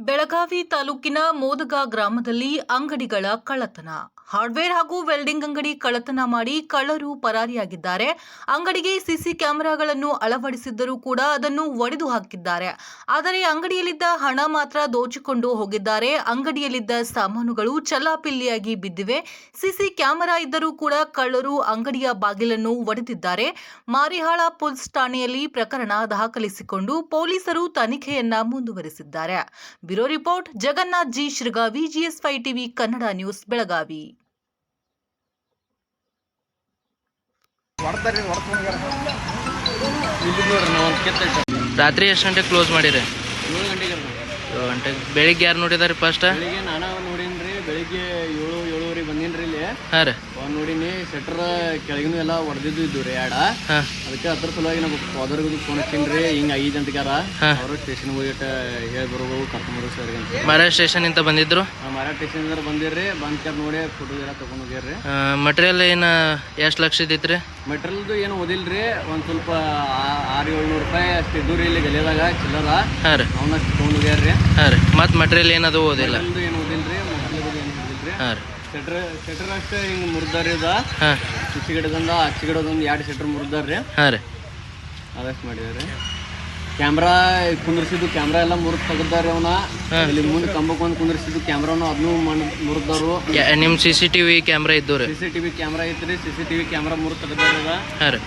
ಬೆಳಗಾವಿ ತಾಲೂಕಿನ ಮೋದಗ ಗ್ರಾಮದಲ್ಲಿ ಅಂಗಡಿಗಳ ಕಳ್ಳತನ. ಹಾರ್ಡ್ವೇರ್ ಹಾಗೂ ವೆಲ್ಡಿಂಗ್ ಅಂಗಡಿ ಕಳ್ಳತನ ಮಾಡಿ ಕಳ್ಳರು ಪರಾರಿಯಾಗಿದ್ದಾರೆ. ಅಂಗಡಿಗೆ ಸಿಸಿ ಕ್ಯಾಮೆರಾಗಳನ್ನು ಅಳವಡಿಸಿದ್ದರೂ ಕೂಡ ಅದನ್ನು ಒಡೆದು ಹಾಕಿದ್ದಾರೆ. ಆದರೆ ಅಂಗಡಿಯಲ್ಲಿದ್ದ ಹಣ ಮಾತ್ರ ದೋಚಿಕೊಂಡು ಹೋಗಿದ್ದಾರೆ. ಅಂಗಡಿಯಲ್ಲಿದ್ದ ಸಾಮಾನುಗಳು ಚಲ್ಲಾಪಿಲ್ಲಿಯಾಗಿ ಬಿದ್ದಿವೆ. ಸಿಸಿ ಕ್ಯಾಮೆರಾ ಇದ್ದರೂ ಕೂಡ ಕಳ್ಳರು ಅಂಗಡಿಯ ಬಾಗಿಲನ್ನು ಒಡೆದಿದ್ದಾರೆ. ಮಾರಿಹಾಳ ಪೊಲೀಸ್ ಠಾಣೆಯಲ್ಲಿ ಪ್ರಕರಣ ದಾಖಲಿಸಿಕೊಂಡು ಪೊಲೀಸರು ತನಿಖೆಯನ್ನ ಮುಂದುವರೆಸಿದ್ದಾರೆ. Bureau report, Jagannath G Shiragavi GS five TV, Kannada news, Belagavi ಹೊಡ್ತಾರ್ರಿ ಹೊಡ್ಕೊಂಡ್ಗಾರ ಇಲ್ಲಿ ನೋಡ್ರಿ ನಾವು ಒಂದು ಕೆತ್ತೈತೆ ರಾತ್ರಿ ಎಷ್ಟು ಗಂಟೆಗೆ ಕ್ಲೋಸ್ ಮಾಡಿರಿ? ಏಳು ಗಂಟೆಗೆ ರೀ ಏಳು ಗಂಟೆಗೆ? ಬೆಳಿಗ್ಗೆ ಯಾರು ನೋಡಿದಾರೆ ಫಸ್ಟ್ ಬೆಳಿಗ್ಗೆ ನಾನು ನೋಡೀನಿ ಬೆಳಿಗ್ಗೆ ಬಂದೀನಿ ರೀ ಇಲ್ಲಿ. ಹಾಂ ರೀ. ನೋಡೀನಿ ಶೆಟ್ರ್ ಕೆಳಗಿನೂ ಎಲ್ಲ ಹೊಡೆದಿದ್ದು ಇದ್ದು ರೀ ಆಡ. ಹಾಂ. ಅದಕ್ಕೆ ಅದ್ರ ಸಲುವಾಗಿ ನಾವು ಫಾದರ್ಗೂ ಫೋನ್ ಹಚ್ಚೀನಿ ರೀ ಹಿಂಗೆ ಐದು ಗಂಟೆಗಾರ. ಅವರು ಸ್ಟೇಷನ್ಗೆ ಹೋಗಿಟ್ಟು ಹೇಳಿ ಬರ್ಬೋದು ಕರ್ಕೊಂಬರು ಸರ್ ಮಹಾರಾಜ್ ಸ್ಟೇಷನ್ ಇಂತ ಬಂದಿದ್ರು? ಮಹಾರಾಜ್ ಮಾರಾ ಸ್ಟೇಷನ್ ಬಂದಿರಿ ಬಂದ್ ಕ್ಯಾಬ್ ನೋಡಿ ಫೋಟೋ ಎಲ್ಲ ತೊಗೊಂಡು ಹೋಗ್ಯಾರ್ರಿ. ಮಟೀರಿಯಲ್ ಏನು ಎಷ್ಟು ಲಕ್ಷ ಇದ್ರಿ ರೀ ಮೆಟೀರಿಯಲ್ದು ಏನು ಓದಿಲ್ರಿ ಒಂದು ಸ್ವಲ್ಪ ಆರು ಏಳ್ನೂರು ರೂಪಾಯಿ ಅಷ್ಟು ಇದ್ದು ರೀ ಇಲ್ಲಿ ಗಲಿಯಾದಾಗ ಚಿಲ್ಲರ. ಹಾಂ ರೀ. ಅವನಷ್ಟು ತೊಗೊಂಡು ಹೋಗ್ಯಾರ್ರಿ. ಹಾಂ ರೀ. ಮತ್ತು ಮಟೀರಿಯಲ್ ಏನದು ಓದಿಲ್ಲ? ಏನು ಏನು ಓದಿಲ್ರಿ ಮೊದಲಿಗೆ ಏನು ಓದಿಲ್ರಿ. ಹಾಂ ರೀ. ಶೆಟ್ರ್ ಶೆಟ್ರ್ ಅಷ್ಟೇ ಹಿಂಗೆ ಮುರಿದಾರಿ ಅದ. ಹಾಂ. ಗಿಡದಿಂದ ಆಚೆ ಗಿಡದೊಂದು ಎರಡು ಶೆಟ್ರ್ ಮುರಿದಾರ್ರಿ. ಹಾಂ ರೀ. ಅದಷ್ಟು ಮಾಡಿದಾರೆ ಕ್ಯಾಮ್ರಾ ಕುಂದ್ರಿಸಿದ್ದು ಕ್ಯಾಮ್ರಾ ಎಲ್ಲ ಮುರಿದು ತೆಗ್ದಾರಿ ಅವನ. ಇಲ್ಲಿ ಮುಂದೆ ಕಂಬಕ್ಕೆ ಒಂದು ಕುಂದ್ರಿಸಿದ್ದು ಕ್ಯಾಮ್ರಾನು ಅದನ್ನು ಮುರಿದಾರು. ನಿಮ್ಮ C C T V camera ಇದ್ದು C C T V camera ಐತ್ರಿ C C T V camera ಮುರಿದು ತೆಗ್ದಾರ ಹಾಂ ರೀ.